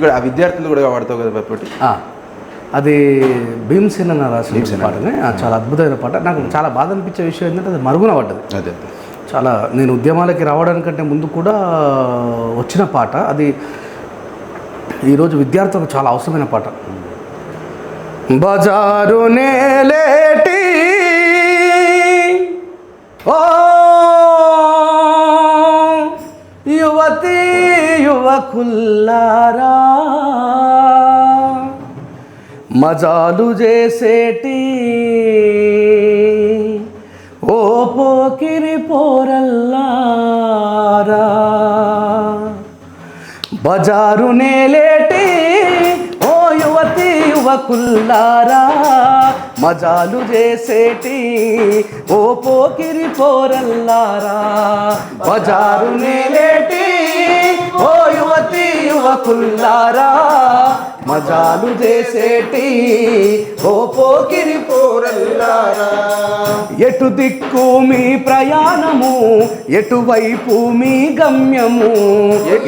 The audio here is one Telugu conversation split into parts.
ఇక్కడ ఆ విద్యార్థులు కూడా వాడతావు కదా పప్పటి అది భీమసేన రాసిన. పాటనే. చాలా అద్భుతమైన పాట. నాకు చాలా బాధ అనిపించే విషయం ఏంటంటే అది మరుగున పడ్డది. అదే చాలా నేను ఉద్యమాలకి రావడానికంటే ముందు కూడా వచ్చిన పాట. అది ఈరోజు విద్యార్థులకు చాలా అవసరమైన పాట. బజారు నేలేటి ఓ యువతి సేవకుల్లారా మజాలు చేసేటి. ఓ పోకిరి పోరల్లారా. బజారు నేలేటి. ఓ యువతి యువకుల్లారా మజాలు చేసేటి ఓ పోకిరి పోరల్లారా? బజారు నేలేటి ఓ యువతి యువకుల్లారా? మజాలు చేసేటి ఓ పోకిరి పోరల్లారా? ఎటు దిక్కు మీ ప్రయాణము ఎటువైపు మీ గమ్యము?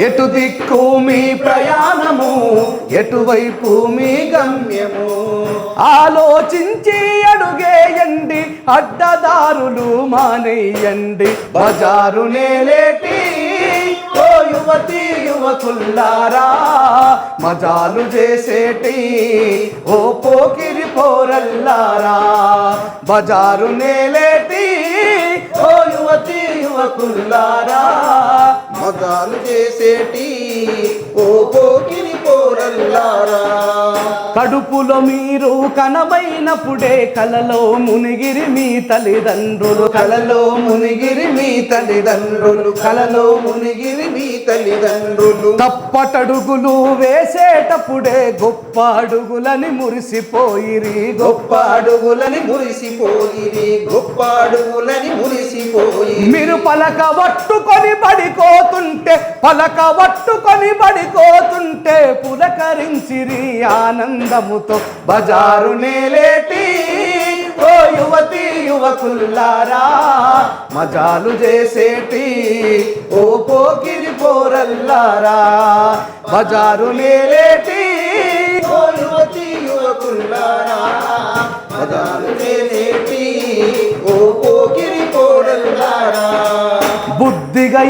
ఎటు దిక్కు మీ ప్రయాణము? ఎటువైపు మీ గమ్యము? ఆలోచించి అడుగేయండి అడ్డదారులు మానేయండి. బజారు నేలేటి ఓ యువతి యువకుల్లారా మజాలు చేసేటి ఓ పోకిరి పోరల్లారా. బజారు నేలేటి ఓ యువతి యువకుల్లారా మగాలు చేసేటి? ఓ పోకిరి పోరల్లారా? కడుపులో మీరు కనబైనప్పుడే కలలో మునిగిరి మీ తల్లిదండ్రులు. కలలో మునిగిరి మీ తల్లిదండ్రులు. కలలో మునిగిరి మీ తల్లిదండ్రులు. తప్పటడుగులు వేసేటప్పుడే గొప్ప అడుగులని మురిసిపోయిరి. గొప్ప అడుగులని మురిసిపోయిరి. గొప్ప అడుగులని మురిసిపోయి మీరు పలక పట్టుకొని పడిపోతుంటే పలక పట్టుకొని పడిపోతుంటే పులకరించిరి ఆనందముతో బజారు నేలేటి ఓ యువతి యువకుల్లారా మజాలు చేసేటి ఓ పోకిరి పోరల్లారా బజారు నేలేటి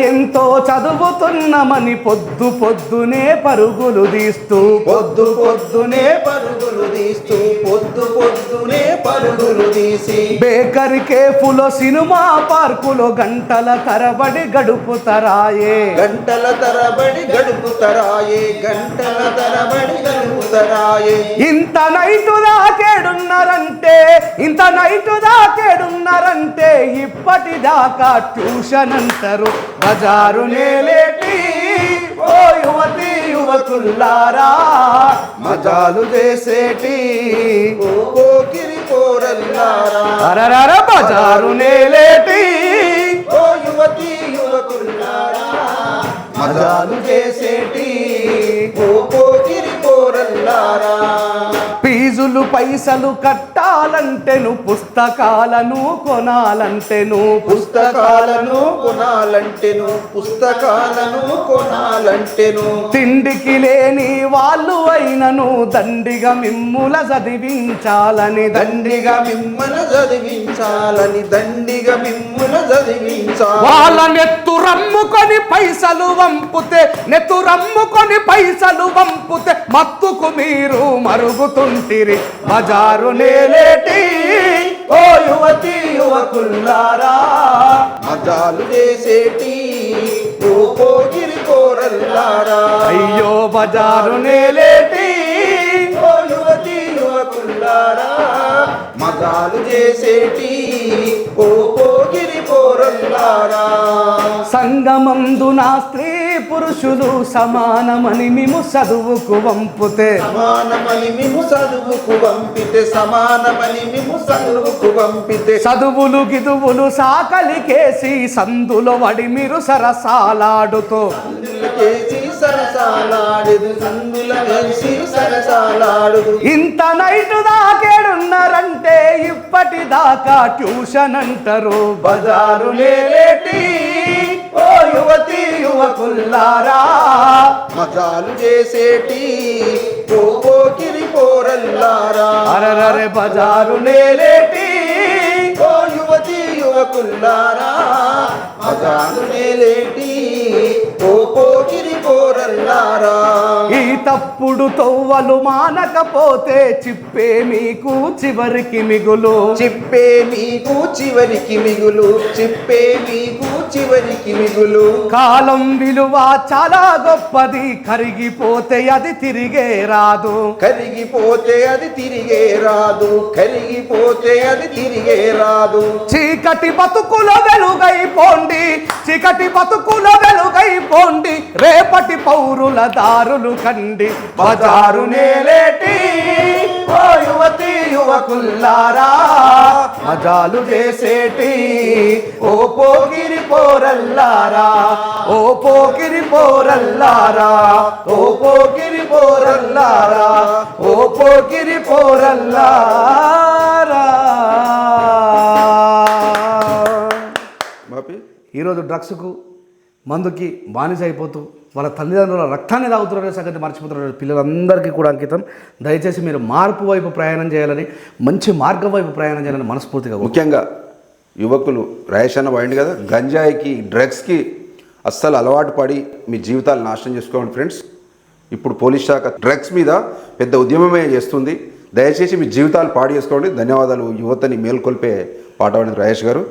ఎంతో చదువుతున్నామని పొద్దు పొద్దునే పరుగులు తీస్తూ. పొద్దు పొద్దునే పరుగులు తీస్తూ పొద్దు పొద్దునే పరుగులు తీసి. బేకరీ కేఫులో సినిమా పార్కులో గంటల తరబడి గడుపుతరాయే గంటల తరబడి గడుపుతరాయే గంటల తరబడి గడుపుతరాయే ఇంత నైటు దాకేడున్నారంటే ఇంత నైటు దాకేడున్నారంటే ఇప్పటిదాకా ట్యూషన్ అంటారు. బజారు నేలేటి ఓ యువతి యువకుల్లారా మజాలు చేసేటి ఓ పోకిరి పోరల్లారా అరరర బజారు నేలేటి ఓ యువతి యువకుల్లారా మజాలు చేసేటి ఫీజులు పైసలు కట్ కట్టాలంటేను పుస్తకాలను కొనాలంటేను. పుస్తకాలను కొనాలంటెను పుస్తకాలను కొనాలంటెను. తిండికి లేని వాళ్ళు అయినను దండిగా మిమ్ముల చదివించాలని దండిగా మిమ్మల చదివించాలని దండిగా మిమ్ముల చదివించాలి వాళ్ళ నెత్తు రమ్ముకొని పైసలు వంపుతే నెత్తు రమ్ముకొని పైసలు వంపుతే మత్తుకు మీరు మరుగుతుంటిరి. బజారు నేలేటి ఓ యువతి యువకుల్లారా మజాలు చేసేటి ఓ పోకిరి కోరల్లారా అయ్యో బజారు నేలేటి ఓ యువతి యువకుల్లారా మజాలు చేసేటి ఓ పోకిరి కోరల్లారా సంగమందు నా స్త్రీ పురుషులు సమానమని మేము చదువుకు వంపుతే. సమానమని మిము చదువుకు పంపితే సమానమని మిము చదువుకు పంపితే చదువులు గిదువులు సాకలికేసి సందులో వడి మీరు సరసాలాడుతూ. ఇంత నైట్ దాకేడున్నారంటే ఇప్పటిదాకా ట్యూషన్ అంటారు. బజారు యువతి యువకుల్లారా మజాలు చేసేటి పోకిరి పోరల్లారా అరరరే బజారు నేలేటి? ఓ యువతి యువకుల్లారా? మజాలు నేలేటి? ఓ పోకిరి పోరల్లారా తప్పుడు తొవ్వలు మానకపోతే చిప్పే మీకు చివరికి మిగులు. చిప్పే మీకు చివరికి మిగులు. చిప్పే మీకు చివరికి మిగులు. కాలం విలువ చాలా గొప్పది. కరిగిపోతే అది తిరిగే రాదు. కరిగిపోతే అది తిరిగే రాదు. కరిగిపోతే అది తిరిగే రాదు. చీకటి బతుకుల వెలుగై పోండి చీకటి బతుకుల వెలుగై పోండి రేపటి పౌరుల దారులు కండి బజారు నేలేటి ఓ యువతి యువకుల్లారా మజాలు చేసేటి ఓ పోగిరి పోరల్లారా ఓ పోగిరి పోరల్లారా ఓ పోగిరి పోరల్లారా ఓ పోగిరి పోరల్లారా. ఈరోజు డ్రగ్స్కు మందుకి బానిస అయిపోతూ వాళ్ళ తల్లిదండ్రుల రక్తాన్ని తాగుతున్న సంగతి మర్చిపోతున్నారు పిల్లలందరికీ కూడా అంకితం. దయచేసి మీరు మార్పు వైపు ప్రయాణం చేయాలని మంచి మార్గం వైపు ప్రయాణం చేయాలని మనస్ఫూర్తిగా ముఖ్యంగా యువకులు రేషన్ పోయింది కదా గంజాయికి డ్రగ్స్కి అస్సలు అలవాటు పడి మీ జీవితాలు నాశనం చేసుకోండి ఫ్రెండ్స్. ఇప్పుడు పోలీస్ శాఖ డ్రగ్స్ మీద పెద్ద ఉద్యమమే చేస్తుంది. దయచేసి మీ జీవితాలు పాడు చేసుకోండి. ధన్యవాదాలు. యువతని మేల్కొల్పే పాట పాడింది రాజేష్ గారు.